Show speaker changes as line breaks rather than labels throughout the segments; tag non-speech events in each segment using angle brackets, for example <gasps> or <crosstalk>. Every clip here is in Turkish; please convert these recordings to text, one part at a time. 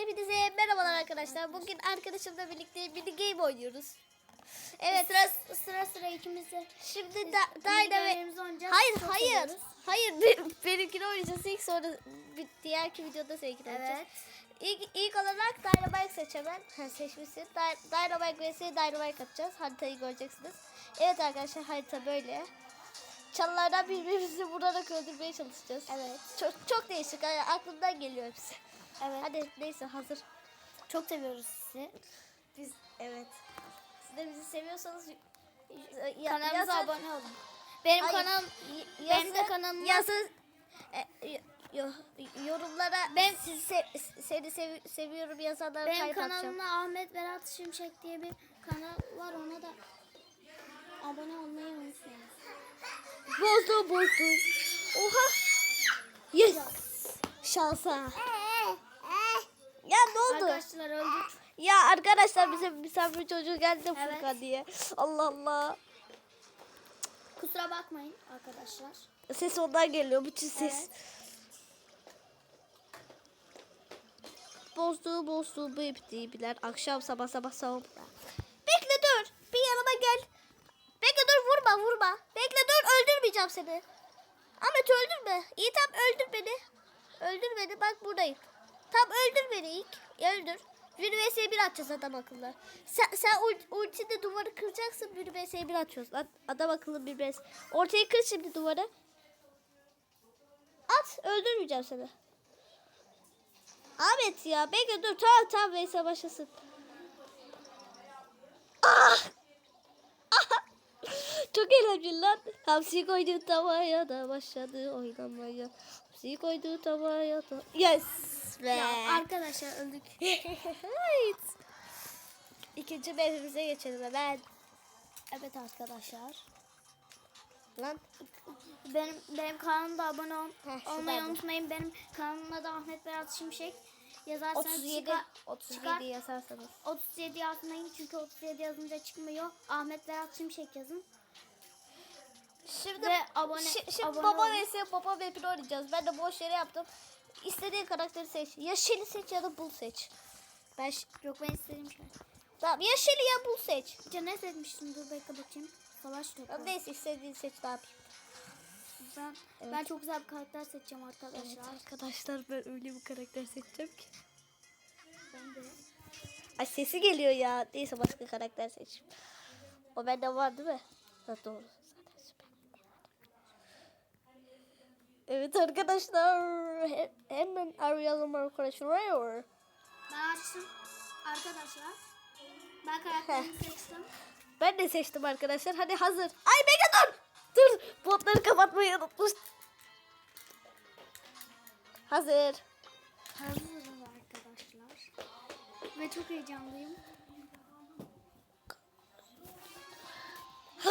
Hepinize merhabalar arkadaşlar. Bugün arkadaşımla birlikte mini game oynuyoruz. Evet.
Sıra sıra sıra ikimiz de
Şimdi da,
game'lerimizi oynayacağız.
Hayır hayır. Hayır benim, benimkini oynayacağız. İlk sonra bir diğerki videoda seninkini oynayacağız.
Evet.
İlk, ilk olarak Dynamite seç hemen. Ha, seçmişsin. Dy- Dynamite vs Dynamite atacağız. Haritayı göreceksiniz. Evet arkadaşlar harita böyle. Çalılardan birbirimizi vurarak öldürmeye çalışacağız.
Evet.
Çok çok değişik. Yani aklımdan geliyor hepsi.
Evet.
Hadi neyse hazır.
Çok seviyoruz sizi.
Biz evet. Siz de bizi seviyorsanız ya-
Kanalımıza
yazın-
abone olun. Benim
Hayır,
kanalım
y-
benim de
yazın-
kanalım
yazın e, yo- yorumlara ben sizi se- seni sev- seviyorum yazanlara
benim kanalımda Ahmet Berat Şimşek diye bir kanal var ona da abone olmayı unutmayın.
Bozdu bozdu. Oha. Yes. Şansa. Ya ne oldu?
Arkadaşlar öldük.
Ya arkadaşlar bize misafir çocuğu geldi
Evet.
Furkan diye. Allah Allah.
Kusura bakmayın arkadaşlar.
Ses ondan geliyor bütün ses.
Evet.
Bozdu bozdu bu ipti biler. Akşam sabah sabah sabah. Bekle dur. Bir yanıma gel. Bekle dur vurma vurma. Bekle dur öldürmeyeceğim seni. Ahmet öldürme. İyi tamam öldür beni. Öldür beni bak buradayım. Tamam öldür beni ilk. Öldür. Bir vs 1 atacağız adam akıllı. Sen, sen ult, ultinde duvarı kıracaksın. Bir vs 1 atıyoruz. Ad- Adam akıllı bir vs. Ortaya kır şimdi duvarı. At öldürmeyeceğim seni. Ahmet ya bekle dur tamam tamam Veysel başlasın. Ah! Ah! <laughs> Çok eğlenceli lan. Hamsi koydu tavaya da başladı oynamaya. Hamsi koydu tavaya da. Yes be.
Ya arkadaşlar öldük. <laughs>
evet. İkinci mevzimize geçelim hemen.
Evet arkadaşlar.
Lan.
Benim benim kanalımda abone ol,
Heh,
olmayı unutmayın. Benim kanalımda da Ahmet Berat Şimşek yazarsanız
37
çıkar.
37
çıkar.
yazarsanız.
37 yazmayın çünkü 37 yazınca çıkmıyor. Ahmet Berat Şimşek yazın.
Şimdi
Ve abone-
şi- şimdi
abone
baba vs baba map'ini oynayacağız. Ben de boş yere yaptım. İstediğin karakteri seç. Ya Shelly seç ya da Bull seç. Ben
Yok ben istediğim şey.
tamam ya Shelly ya Bull seç.
Önce ne seçmiştim? Dur bekle bakayım. Savaş topu.
Ya neyse istediğin seç ne yapayım.
Ben, ben çok güzel bir karakter seçeceğim arkadaşlar.
arkadaşlar ben öyle bir karakter seçeceğim ki.
Ben de.
Ay sesi geliyor ya. Neyse başka karakter seç. O bende var değil mi? Ha, doğru. Zaten süper. Evet arkadaşlar. he- Hemen arayalım arkadaşlar.
Ben açtım. Arkadaşlar. Ben karakterimi seçtim.
Ben de seçtim arkadaşlar. Hadi hazır. Ay Mega dur. Dur. Botları kapatmayı unutmuş. Hazır.
Hazırım arkadaşlar. Ve çok heyecanlıyım. <laughs>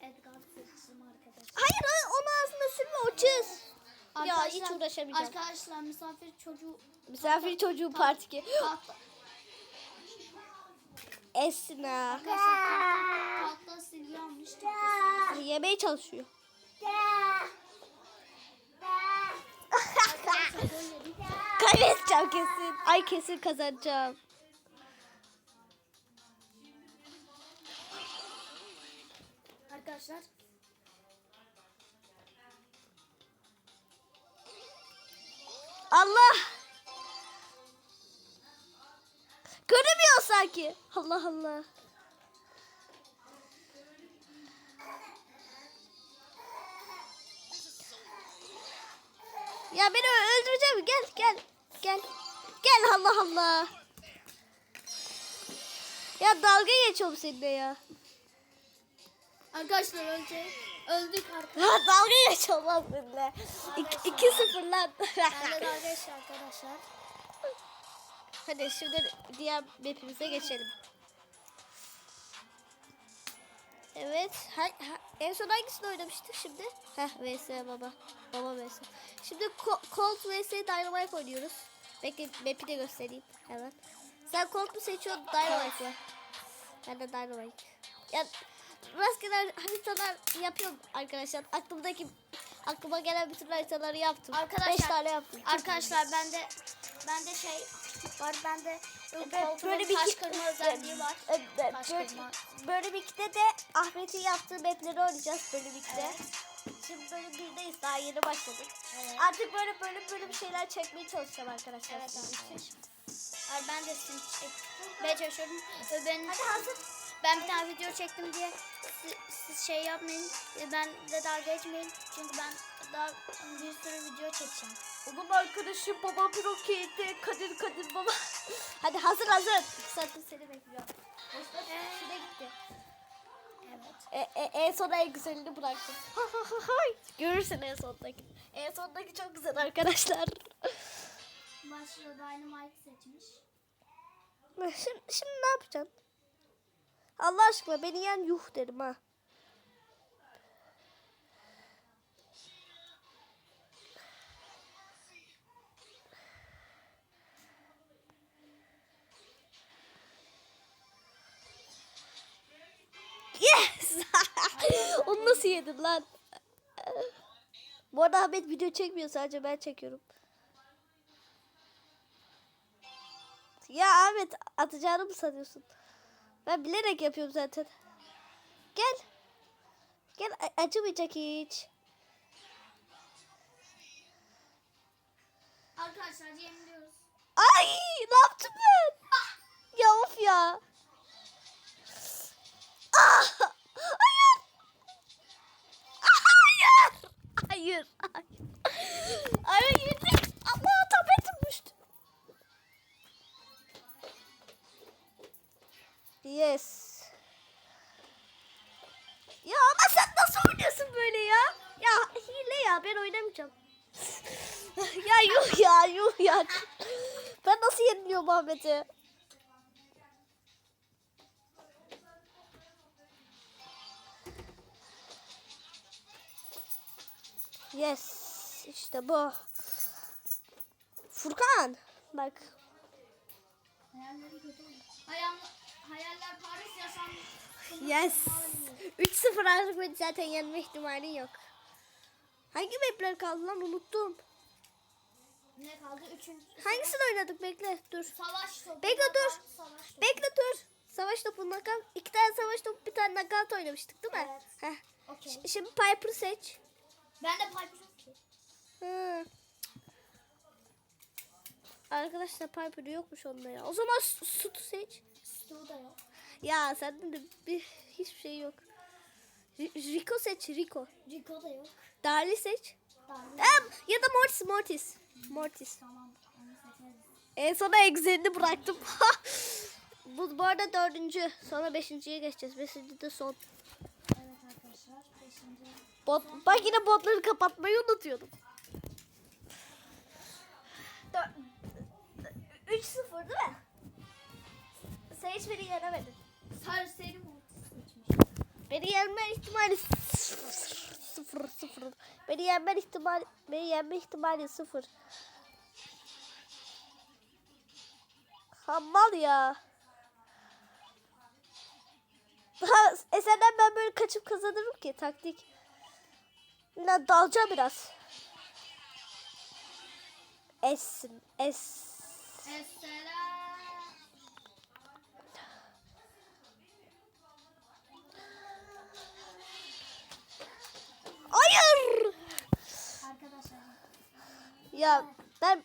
Edgar seçtim arkadaşlar.
Hayır hayır, onu ağzına sürme o çiz. Ya hiç uğraşamayacağım.
Arkadaşlar misafir çocuğu
Misafir çocuğu part 2. <gasps>
tahta,
Esna.
tahta tahta
Yemeye çalışıyor. <laughs> Kaybedeceğim kesin. Ay kesin kazanacağım.
Arkadaşlar
Allah. Göremiyor sanki. Allah Allah. Ya beni öldüreceğim. Gel gel. Gel. Gel Allah Allah. Ya dalga geçiyorum seninle ya.
arkadaşlar önce öldük arkadaşlar.
Ya dalga geçiyorum lan seninle. 2-0 lan.
Ben de dalga geçti arkadaşlar.
Hadi şimdi diğer mapimize geçelim. Evet. Ha, ha- en son hangisini oynamıştık şimdi? Heh vs baba. Baba vs. Şimdi Colt vs Dynamite oynuyoruz. Bekle map'i de göstereyim hemen. Sen Colt mu seçiyorsun Dynamite mı? Ben de Dynamite. Ya rastgele haritalar yapıyorum arkadaşlar. Aklımdaki aklıma gelen bütün haritaları yaptım.
Arkadaşlar,
Beş tane yaptım.
Arkadaşlar ben de bende şey var. Bende
Evet,
koltuğun
böyle bir
taş kırma özelliği var.
Evet,
Taş
böyle,
kırma.
bölüm 2'de de Ahmet'in yaptığı mapleri oynayacağız bölüm 2'de.
Evet.
Şimdi bölüm 1'deyiz daha yeni başladık.
Evet.
Artık böyle bölüm bölüm şeyler çekmeye çalışacağım arkadaşlar.
Evet
için.
Ay ben de sizin çekmeye çalışıyorum. Ve Ben,
Hadi hazır.
Ben bir tane video çektim diye siz, siz şey yapmayın. e, Ben de dalga geçmeyin. Çünkü ben daha bir sürü video çekeceğim.
Onun arkadaşı baba bir okeydi. Kadir Kadir baba. <laughs> Hadi hazır hazır. Zaten seni bekliyorum.
Ee,
Şurada gitti.
Evet.
E, e, en sona en güzelini bıraktım. Görürsün en sondaki. En sondaki çok güzel arkadaşlar.
Başlıyor Dynamite seçmiş.
Şimdi, şimdi ne yapacaksın? Allah aşkına beni yen yuh derim ha. Yes! <laughs> Onu nasıl yedin lan? Bu arada Ahmet video çekmiyor sadece ben çekiyorum. Ya Ahmet atacağını mı sanıyorsun? Ben bilerek yapıyorum zaten. Gel. Gel acımayacak hiç.
Arkadaşlar yeniliyoruz.
Ay ne yaptım ben? Ya of ya. Ah, hayır. Hayır. Hayır. Hayır. Hayır. Yes. Ya ama sen nasıl oynuyorsun böyle ya? Ya hile ya ben oynamayacağım. <laughs> ya yuh ya yuh ya. Ben nasıl yeniliyorum Ahmet'i? Yes. işte bu. Furkan. Bak.
Yaşam.
Yes. 3-0 artık zaten yenme ihtimalin yok. Hangi mapler kaldı lan unuttum.
Ne kaldı? Üçüncü.
Hangisini oynadık bekle dur.
Savaş topu.
Bekle, dur.
Savaş topu.
Bekle dur. Savaş topu nakal. İki tane savaş topu bir tane nakalt oynamıştık değil mi?
Evet.
Heh.
Okey.
Ş- Şimdi Piper seç.
Ben de Piper.
Hı. Arkadaşlar Piper yokmuş onda ya. O zaman Sutu seç.
Stu da yok.
Ya sende de bir hiçbir şey yok. R- Rico seç Rico.
Rico da yok.
Darly seç.
Tamam.
Em, ya da Mortis Mortis. Mortis.
Tamam.
En sona egzerini bıraktım. <laughs> bu, bu arada dördüncü. Sonra beşinciye geçeceğiz. Beşinci de son.
Evet arkadaşlar. Beşinci.
Bot, bak yine botları kapatmayı unutuyordum. 3-0 değil mi? Sen hiç beni yenemedin.
Sarı seri Mortis seçmiş.
Beni yenme ihtimali sıfır, sıfır. Beni yenme ihtimali, beni yenme ihtimali sıfır. Hammal ya. Ha, e senden ben böyle kaçıp kazanırım ki taktik. Yine dalacağım biraz. Essin, es.
Esselam.
Hayır.
Arkadaşlar.
Ya ben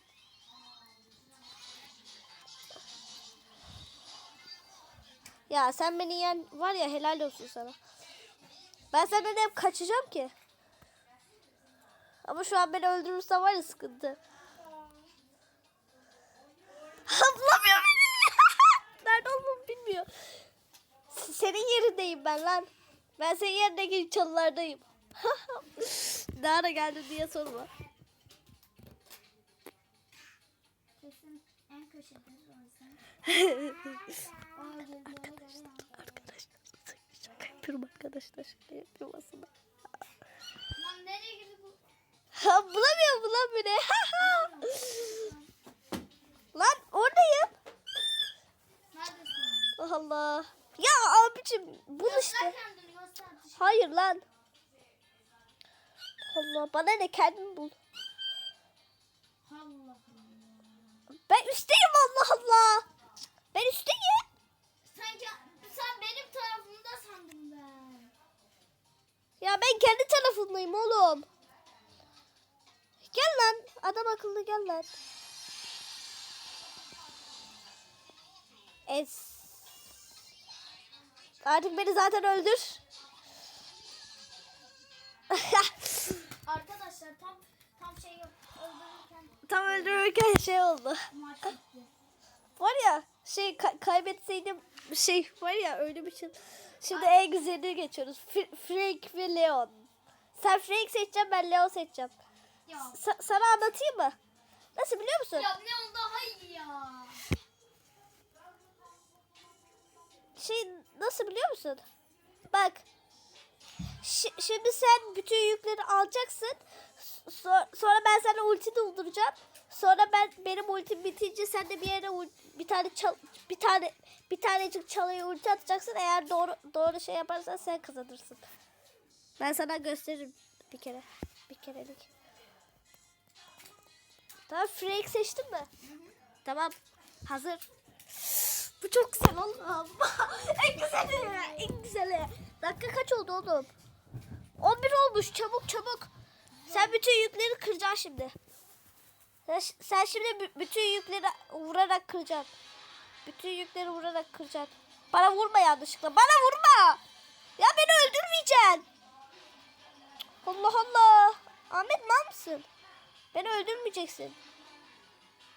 Ya sen beni yen var ya helal olsun sana. Ben senden hep kaçacağım ki. Ama şu an beni öldürürsen var ya sıkıntı. Bulamıyor beni. <laughs> Nerede olduğumu bilmiyor. Senin yerindeyim ben lan. Ben senin yerindeki çalılardayım. <laughs> Nerede geldin diye sorma.
Kesin en geliyor. <laughs>
Arkadaşlar şaka yapıyorum arkadaşlar şaka yapıyorum aslında.
Lan nereye gitti bu?
Ha, bulamıyorum bu lan beni. <laughs> lan oradayım.
Neredesin?
Allah. Ya abicim bu
Göster
işte. Hayır lan. Allah bana ne kendin bul.
Allah Allah.
Ben üstteyim Allah Allah. Ben üstteyim.
Sanki sen benim tarafımda sandım ben.
Ya ben kendi tarafındayım oğlum. Gel lan adam akıllı gel lan. Es. Artık beni zaten öldür. <laughs> <laughs>
Arkadaşlar tam tam şey yap öldürürken
Tam öldürürken şey oldu. Var ya şey ka- kaybetseydim şey var ya öyle bir şey. Şimdi en güzelini geçiyoruz. F- Frank ve Leon. Sen Frank seçeceksin ben Leon seçeceğim.
Ya.
Sa- sana anlatayım mı? Nasıl biliyor musun?
Ya Leon daha iyi ya.
Şey nasıl biliyor musun? Bak. Şi- şimdi sen bütün yükleri alacaksın. So- sonra ben sana ulti dolduracağım. Sonra ben benim ultim bitince sen de bir yere bir tane çal bir tane bir tanecik çalıya ulti atacaksın. Eğer doğru doğru şey yaparsan sen kazanırsın. Ben sana gösteririm bir kere. Bir kerelik. Tamam Frank seçtin mi? Tamam. Hazır. Bu çok güzel oğlum. <laughs> en güzeli. En güzeli. Dakika kaç oldu oğlum? 11 olmuş. Çabuk çabuk. Sen bütün yükleri kıracaksın şimdi. Sen, şimdi bü- bütün yükleri vurarak kıracaksın. Bütün yükleri vurarak kıracaksın. Bana vurma yanlışlıkla. Bana vurma. Ya beni öldürmeyeceksin. Allah Allah. Ahmet mal mısın? Beni öldürmeyeceksin.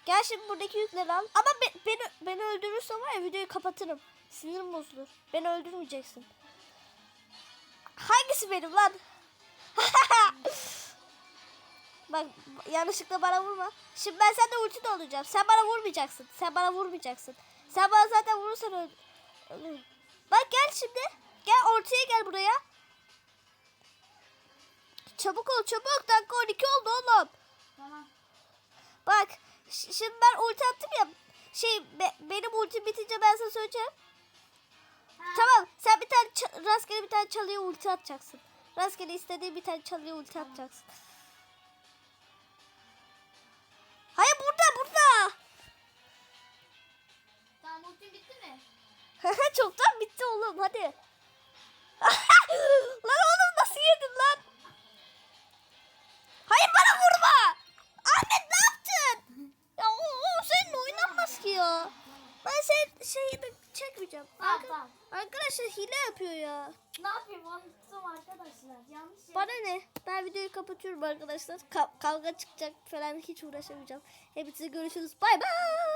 Gel şimdi buradaki yükleri al. Ama be- beni, beni öldürürsen var ya videoyu kapatırım. Sinirim bozulur. Beni öldürmeyeceksin. Hangisi benim lan? <laughs> Bak yanlışlıkla bana vurma. Şimdi ben sende ulti de olacağım. Sen bana vurmayacaksın. Sen bana vurmayacaksın. Sen bana zaten vurursan öl ölürüm. Bak gel şimdi. Gel ortaya gel buraya. Çabuk ol çabuk. Dakika 12 oldu oğlum.
Tamam.
Bak şimdi ben ulti attım ya. Şey be- benim ultim bitince ben sana söyleyeceğim.
Ha.
Tamam sen bir tane rastgele bir tane çalıya ulti atacaksın. Rastgele istediğin bir tane çalıya ulti atacaksın. Hayır burada burada.
Tamam ultim bitti mi? <laughs>
Çoktan bitti oğlum hadi. Arkadaşlar hile yapıyor ya.
Ne yapayım unuttum arkadaşlar. Yanlış.
Bana ne? Ben videoyu kapatıyorum arkadaşlar. Ka- kavga çıkacak falan hiç uğraşamayacağım. Hepinize görüşürüz. Bay bay.